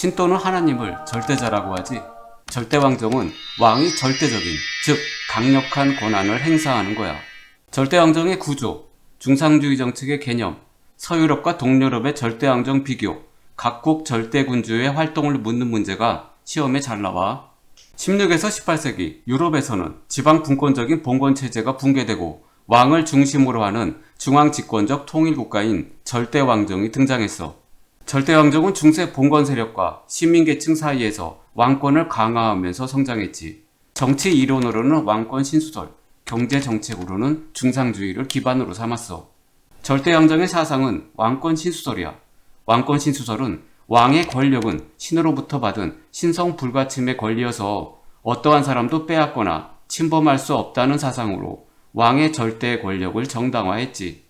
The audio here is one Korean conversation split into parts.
신또는 하나님을 절대자라고 하지. 절대왕정은 왕이 절대적인, 즉 강력한 권한을 행사하는 거야. 절대왕정의 구조, 중상주의 정책의 개념, 서유럽과 동유럽의 절대왕정 비교, 각국 절대군주의 활동을 묻는 문제가 시험에 잘 나와. 16에서 18세기 유럽에서는 지방 분권적인 봉건 체제가 붕괴되고 왕을 중심으로 하는 중앙 집권적 통일 국가인 절대 왕정이 등장했어. 절대 왕정은 중세 봉건 세력과 시민 계층 사이에서 왕권을 강화하면서 성장했지. 정치 이론으로는 왕권 신수설, 경제 정책으로는 중상주의를 기반으로 삼았어. 절대 왕정의 사상은 왕권 신수설이야. 왕권 신수설은 왕의 권력은 신으로부터 받은 신성 불가침의 권리여서 어떠한 사람도 빼앗거나 침범할 수 없다는 사상으로 왕의 절대 권력을 정당화했지.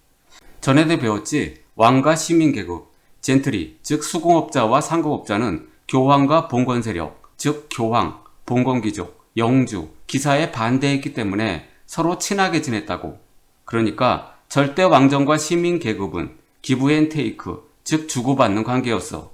전에도 배웠지. 왕과 시민 계급, 젠트리, 즉 수공업자와 상공업자는 교황과 봉건 세력, 즉 교황, 봉건 귀족, 영주, 기사에 반대했기 때문에 서로 친하게 지냈다고. 그러니까 절대 왕정과 시민 계급은 기브 앤 테이크, 즉 주고받는 관계였어.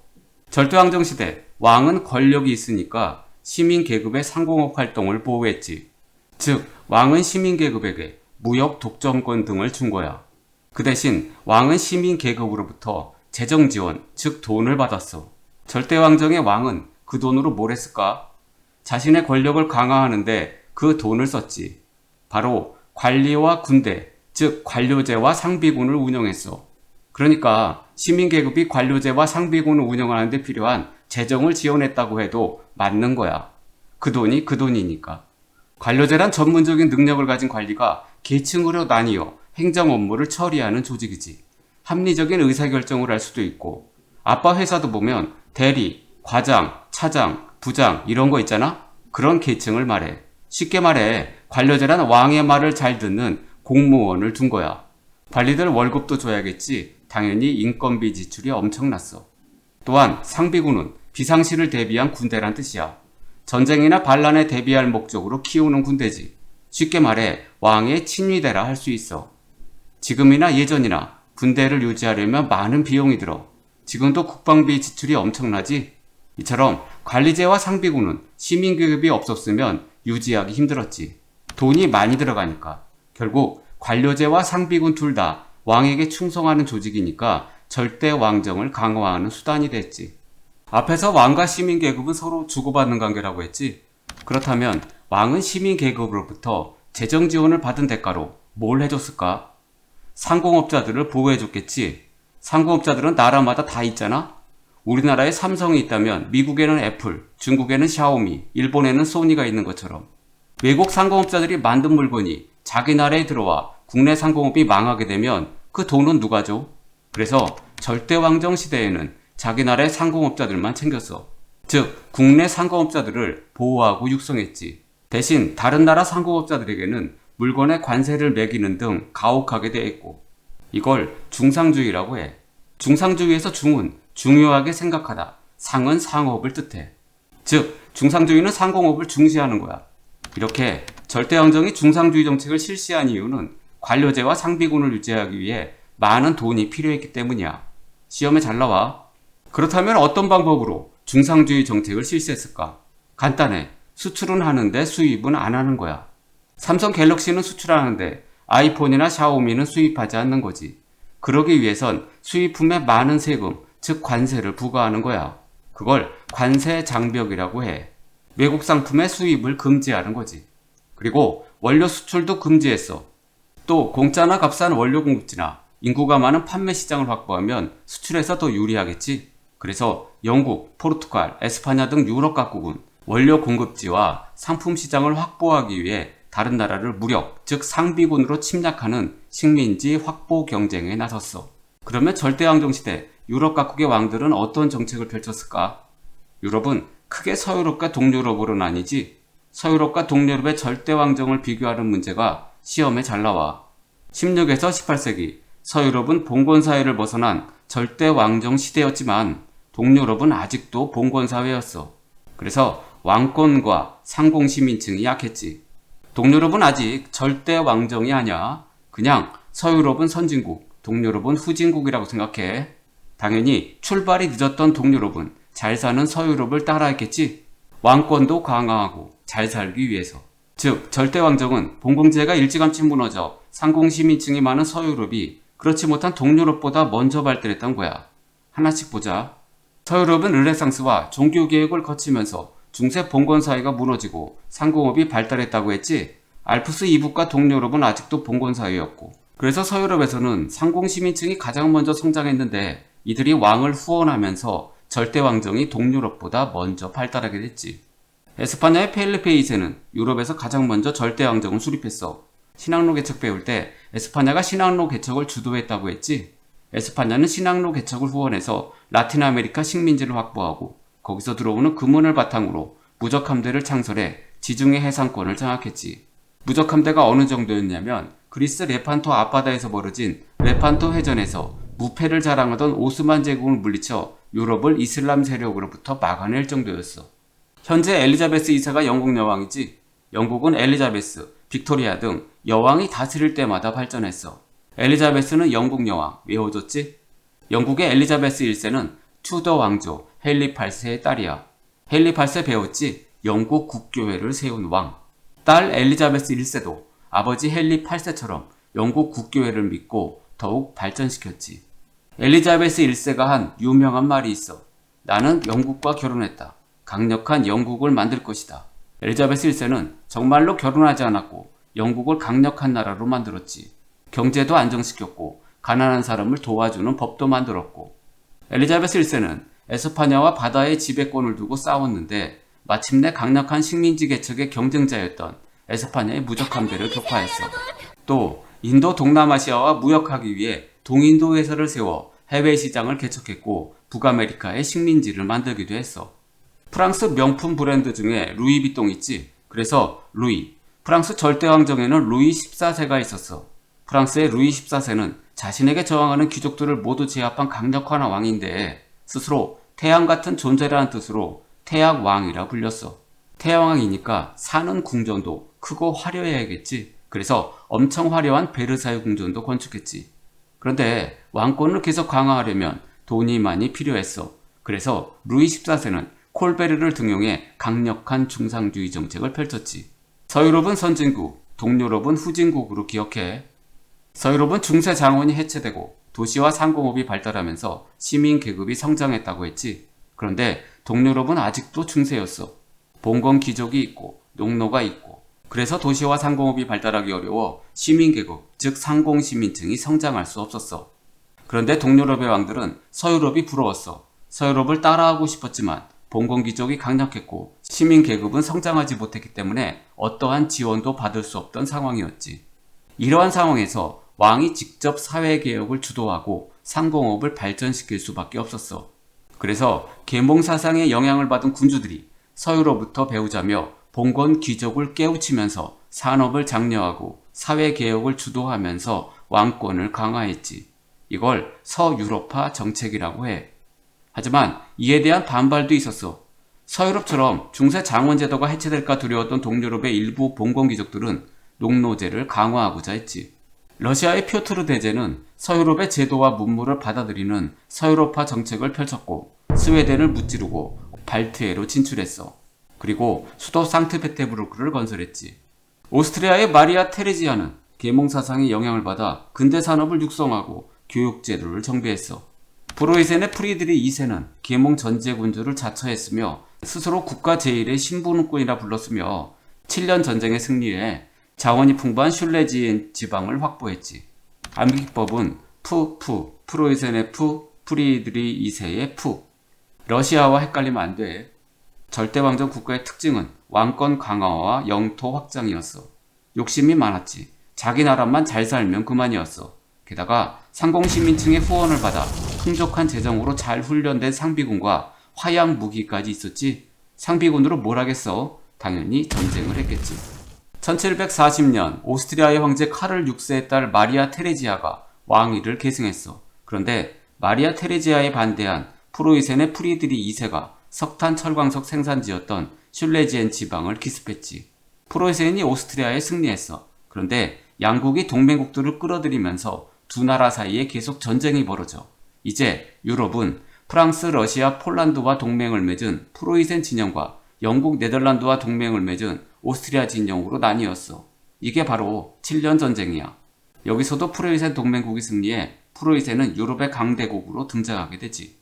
절대 왕정 시대 왕은 권력이 있으니까 시민 계급의 상공업 활동을 보호했지. 즉 왕은 시민 계급에게 무역 독점권 등을 준 거야. 그 대신 왕은 시민 계급으로부터 재정 지원, 즉 돈을 받았어. 절대 왕정의 왕은 그 돈으로 뭘 했을까? 자신의 권력을 강화하는데 그 돈을 썼지. 바로 관리와 군대, 즉 관료제와 상비군을 운영했어. 그러니까 시민 계급이 관료제와 상비군을 운영하는 데 필요한 재정을 지원했다고 해도 맞는 거야. 그 돈이 그 돈이니까. 관료제란 전문적인 능력을 가진 관리가 계층으로 나뉘어 행정 업무를 처리하는 조직이지. 합리적인 의사결정을 할 수도 있고, 아빠 회사도 보면 대리, 과장, 차장, 부장 이런 거 있잖아? 그런 계층을 말해. 쉽게 말해 관료제란 왕의 말을 잘 듣는 공무원을 둔 거야. 관리들 월급도 줘야겠지. 당연히 인건비 지출이 엄청났어. 또한 상비군은 비상시를 대비한 군대란 뜻이야. 전쟁이나 반란에 대비할 목적으로 키우는 군대지. 쉽게 말해 왕의 친위대라 할 수 있어. 지금이나 예전이나 군대를 유지하려면 많은 비용이 들어. 지금도 국방비 지출이 엄청나지? 이처럼 관리제와 상비군은 시민교육이 없었으면 유지하기 힘들었지. 돈이 많이 들어가니까. 결국 관료제와 상비군 둘 다 왕에게 충성하는 조직이니까 절대 왕정을 강화하는 수단이 됐지. 앞에서 왕과 시민 계급은 서로 주고받는 관계라고 했지. 그렇다면 왕은 시민 계급으로부터 재정 지원을 받은 대가로 뭘 해줬을까? 상공업자들을 보호해줬겠지. 상공업자들은 나라마다 다 있잖아? 우리나라에 삼성이 있다면 미국에는 애플, 중국에는 샤오미, 일본에는 소니가 있는 것처럼 외국 상공업자들이 만든 물건이 자기 나라에 들어와 국내 상공업이 망하게 되면 그 돈은 누가 줘? 그래서 절대왕정 시대에는 자기 나라의 상공업자들만 챙겼어. 즉, 국내 상공업자들을 보호하고 육성했지. 대신 다른 나라 상공업자들에게는 물건의 관세를 매기는 등 가혹하게 대했고, 이걸 중상주의라고 해. 중상주의에서 중은 중요하게 생각하다, 상은 상업을 뜻해. 즉, 중상주의는 상공업을 중시하는 거야. 이렇게 절대왕정이 중상주의 정책을 실시한 이유는 관료제와 상비군을 유지하기 위해 많은 돈이 필요했기 때문이야. 시험에 잘 나와. 그렇다면 어떤 방법으로 중상주의 정책을 실시했을까? 간단해. 수출은 하는데 수입은 안 하는 거야. 삼성 갤럭시는 수출하는데 아이폰이나 샤오미는 수입하지 않는 거지. 그러기 위해선 수입품에 많은 세금, 즉 관세를 부과하는 거야. 그걸 관세 장벽이라고 해. 외국 상품의 수입을 금지하는 거지. 그리고 원료 수출도 금지했어. 또 공짜나 값싼 원료 공급지나 인구가 많은 판매 시장을 확보하면 수출에서 더 유리하겠지. 그래서 영국, 포르투갈, 에스파냐 등 유럽 각국은 원료 공급지와 상품 시장을 확보하기 위해 다른 나라를 무력, 즉 상비군으로 침략하는 식민지 확보 경쟁에 나섰어. 그러면 절대왕정 시대 유럽 각국의 왕들은 어떤 정책을 펼쳤을까? 유럽은 크게 서유럽과 동유럽으로 나뉘지 서유럽과 동유럽의 절대왕정을 비교하는 문제가 시험에 잘 나와. 16에서 18세기 서유럽은 봉건 사회를 벗어난 절대 왕정 시대였지만 동유럽은 아직도 봉건 사회였어. 그래서 왕권과 상공 시민층이 약했지. 동유럽은 아직 절대 왕정이 아니야. 그냥 서유럽은 선진국, 동유럽은 후진국이라고 생각해. 당연히 출발이 늦었던 동유럽은 잘 사는 서유럽을 따라했겠지. 왕권도 강화하고 잘 살기 위해서. 즉 절대 왕정은 봉공제가 일찌감치 무너져 상공 시민층이 많은 서유럽이 그렇지 못한 동유럽보다 먼저 발달했던 거야. 하나씩 보자. 서유럽은 르네상스와 종교개혁을 거치면서 중세 봉건 사회가 무너지고 상공업이 발달했다고 했지. 알프스 이북과 동유럽은 아직도 봉건 사회였고. 그래서 서유럽에서는 상공 시민층이 가장 먼저 성장했는데 이들이 왕을 후원하면서 절대 왕정이 동유럽보다 먼저 발달하게 됐지. 에스파냐의 펠리페 2세는 유럽에서 가장 먼저 절대 왕정을 수립했어. 신학로 개척 배울 때 에스파냐가 신학로 개척을 주도했다고 했지. 에스파냐는 신학로 개척을 후원해서 라틴 아메리카 식민지를 확보하고 거기서 들어오는 금은을 바탕으로 무적 함대를 창설해 지중해 해상권을 장악했지. 무적 함대가 어느 정도였냐면 그리스 레판토 앞바다에서 벌어진 레판토 해전에서 무패를 자랑하던 오스만 제국을 물리쳐 유럽을 이슬람 세력으로부터 막아낼 정도였어. 현재 엘리자베스 2세가 영국 여왕이지. 영국은 엘리자베스, 빅토리아 등 여왕이 다스릴 때마다 발전했어. 엘리자베스는 영국 여왕, 외워줬지? 영국의 엘리자베스 1세는 투더 왕조 헨리 8세의 딸이야. 헨리 8세 배웠지? 영국 국교회를 세운 왕. 딸 엘리자베스 1세도 아버지 헨리 8세처럼 영국 국교회를 믿고 더욱 발전시켰지. 엘리자베스 1세가 한 유명한 말이 있어. 나는 영국과 결혼했다. 강력한 영국을 만들 것이다. 엘리자베스 1세는 정말로 결혼하지 않았고 영국을 강력한 나라로 만들었지. 경제도 안정시켰고 가난한 사람을 도와주는 법도 만들었고 엘리자베스 1세는 에스파냐와 바다의 지배권을 두고 싸웠는데 마침내 강력한 식민지 개척의 경쟁자였던 에스파냐의 무적함대를 격파했어. 또 인도 동남아시아와 무역하기 위해 동인도 회사를 세워 해외 시장을 개척했고 북아메리카의 식민지를 만들기도 했어. 프랑스 명품 브랜드 중에 루이비통 있지. 그래서 루이. 프랑스 절대왕정에는 루이 14세가 있었어. 프랑스의 루이 14세는 자신에게 저항하는 귀족들을 모두 제압한 강력한 왕인데 스스로 태양 같은 존재라는 뜻으로 태양왕이라 불렸어. 태양왕이니까 사는 궁전도 크고 화려해야겠지. 그래서 엄청 화려한 베르사유 궁전도 건축했지. 그런데 왕권을 계속 강화하려면 돈이 많이 필요했어. 그래서 루이 14세는 콜베르를 등용해 강력한 중상주의 정책을 펼쳤지. 서유럽은 선진국, 동유럽은 후진국으로 기억해. 서유럽은 중세 장원이 해체되고 도시와 상공업이 발달하면서 시민 계급이 성장했다고 했지. 그런데 동유럽은 아직도 중세였어. 봉건 귀족이 있고 농노가 있고 그래서 도시와 상공업이 발달하기 어려워 시민 계급, 즉 상공 시민층이 성장할 수 없었어. 그런데 동유럽의 왕들은 서유럽이 부러웠어. 서유럽을 따라하고 싶었지만 봉건 귀족이 강력했고 시민 계급은 성장하지 못했기 때문에 어떠한 지원도 받을 수 없던 상황이었지. 이러한 상황에서 왕이 직접 사회개혁을 주도하고 상공업을 발전시킬 수밖에 없었어. 그래서 계몽 사상의 영향을 받은 군주들이 서유로부터 배우자며 봉건 귀족을 깨우치면서 산업을 장려하고 사회개혁을 주도하면서 왕권을 강화했지. 이걸 서유럽화 정책이라고 해. 하지만 이에 대한 반발도 있었어. 서유럽처럼 중세 장원 제도가 해체될까 두려웠던 동유럽의 일부 봉건 귀족들은 농노제를 강화하고자 했지. 러시아의 피오트르 대제는 서유럽의 제도와 문물을 받아들이는 서유럽화 정책을 펼쳤고 스웨덴을 무찌르고 발트해로 진출했어. 그리고 수도 상트페테부르크를 건설했지. 오스트리아의 마리아 테레지아는 계몽 사상의 영향을 받아 근대 산업을 육성하고 교육 제도를 정비했어. 브로이센의 프리드리 2세는 계몽 전제군주를 자처했으며 스스로 국가 제1의 신분군이라 불렀으며 7년 전쟁에 승리해 자원이 풍부한 슐레지엔 지방을 확보했지. 암기법은 푸, 푸, 프로이센의 푸, 프리드리 2세의 푸. 러시아와 헷갈리면 안 돼. 절대왕정 국가의 특징은 왕권 강화와 영토 확장이었어. 욕심이 많았지. 자기 나라만 잘 살면 그만이었어. 게다가 상공시민층의 후원을 받아 풍족한 재정으로 잘 훈련된 상비군과 화약 무기까지 있었지. 상비군으로 뭘 하겠어? 당연히 전쟁을 했겠지. 1740년 오스트리아의 황제 카를 6세의 딸 마리아 테레지아가 왕위를 계승했어. 그런데 마리아 테레지아에 반대한 프로이센의 프리드리 2세가 석탄 철광석 생산지였던 슐레지엔 지방을 기습했지. 프로이센이 오스트리아에 승리했어. 그런데 양국이 동맹국들을 끌어들이면서 두 나라 사이에 계속 전쟁이 벌어져. 이제 유럽은 프랑스, 러시아, 폴란드와 동맹을 맺은 프로이센 진영과 영국, 네덜란드와 동맹을 맺은 오스트리아 진영으로 나뉘었어. 이게 바로 7년 전쟁이야. 여기서도 프로이센 동맹국이 승리해 프로이센은 유럽의 강대국으로 등장하게 되지.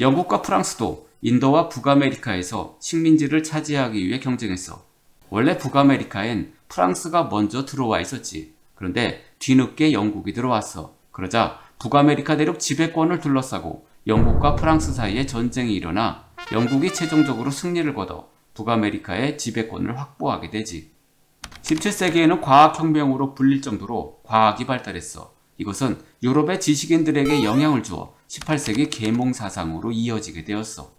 영국과 프랑스도 인도와 북아메리카에서 식민지를 차지하기 위해 경쟁했어. 원래 북아메리카엔 프랑스가 먼저 들어와 있었지. 그런데 뒤늦게 영국이 들어왔어. 그러자 북아메리카 대륙 지배권을 둘러싸고 영국과 프랑스 사이에 전쟁이 일어나 영국이 최종적으로 승리를 거둬 북아메리카의 지배권을 확보하게 되지. 17세기에는 과학혁명으로 불릴 정도로 과학이 발달했어. 이것은 유럽의 지식인들에게 영향을 주어 18세기 계몽 사상으로 이어지게 되었어.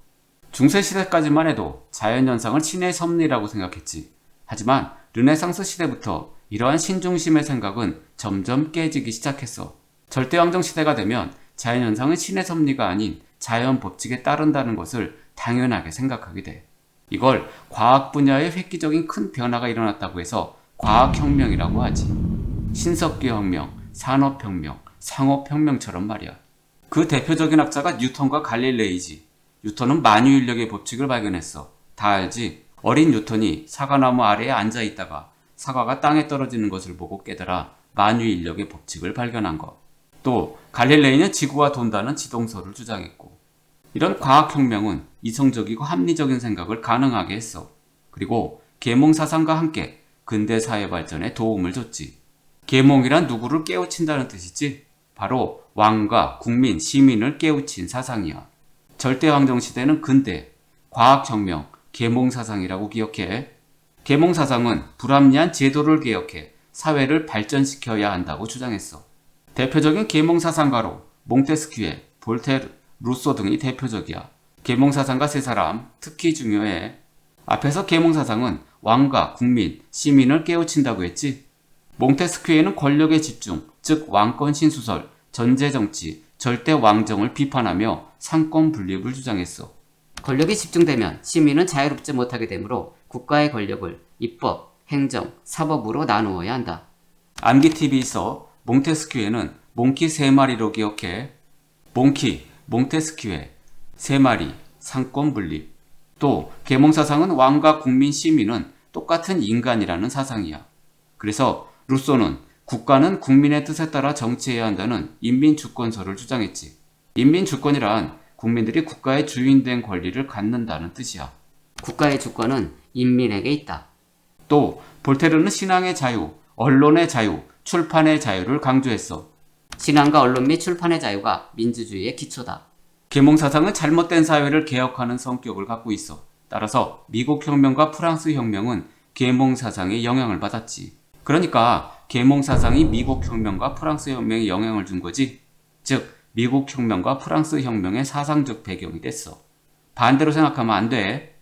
중세시대까지만 해도 자연현상을 신의 섭리라고 생각했지. 하지만 르네상스 시대부터 이러한 신중심의 생각은 점점 깨지기 시작했어. 절대왕정 시대가 되면 자연현상은 신의 섭리가 아닌 자연 법칙에 따른다는 것을 당연하게 생각하게 돼. 이걸 과학 분야의 획기적인 큰 변화가 일어났다고 해서 과학혁명이라고 하지. 신석기혁명, 산업혁명, 상업혁명처럼 말이야. 그 대표적인 학자가 뉴턴과 갈릴레이지. 뉴턴은 만유인력의 법칙을 발견했어. 다 알지? 어린 뉴턴이 사과나무 아래에 앉아 있다가 사과가 땅에 떨어지는 것을 보고 깨달아 만유인력의 법칙을 발견한 것. 또 갈릴레이는 지구가 돈다는 지동설을 주장했고 이런 과학혁명은 이성적이고 합리적인 생각을 가능하게 했어. 그리고 계몽 사상과 함께 근대 사회 발전에 도움을 줬지. 계몽이란 누구를 깨우친다는 뜻이지? 바로 왕과 국민, 시민을 깨우친 사상이야. 절대왕정 시대는 근대, 과학혁명, 계몽 사상이라고 기억해. 계몽 사상은 불합리한 제도를 개혁해 사회를 발전시켜야 한다고 주장했어. 대표적인 계몽 사상가로 몽테스큐에, 볼테르, 루소 등이 대표적이야. 계몽사상가 세 사람 특히 중요해. 앞에서 계몽사상은 왕과 국민, 시민을 깨우친다고 했지. 몽테스큐에는 권력의 집중, 즉 왕권 신수설, 전제 정치, 절대 왕정을 비판하며 상권 분립을 주장했어. 권력이 집중되면 시민은 자유롭지 못하게 되므로 국가의 권력을 입법, 행정, 사법으로 나누어야 한다. 암기TV에서 몽테스큐에는 몽키 세 마리로 기억해. 몽키, 몽테스큐에 세 마리, 상권 분립. 또 계몽 사상은 왕과 국민 시민은 똑같은 인간이라는 사상이야. 그래서 루소는 국가는 국민의 뜻에 따라 정치해야 한다는 인민주권서를 주장했지. 인민주권이란 국민들이 국가의 주인된 권리를 갖는다는 뜻이야. 국가의 주권은 인민에게 있다. 또 볼테르는 신앙의 자유, 언론의 자유, 출판의 자유를 강조했어. 신앙과 언론 및 출판의 자유가 민주주의의 기초다. 계몽 사상은 잘못된 사회를 개혁하는 성격을 갖고 있어. 따라서 미국 혁명과 프랑스 혁명은 계몽 사상의 영향을 받았지. 그러니까 계몽 사상이 미국 혁명과 프랑스 혁명에 영향을 준 거지. 즉, 미국 혁명과 프랑스 혁명의 사상적 배경이 됐어. 반대로 생각하면 안 돼.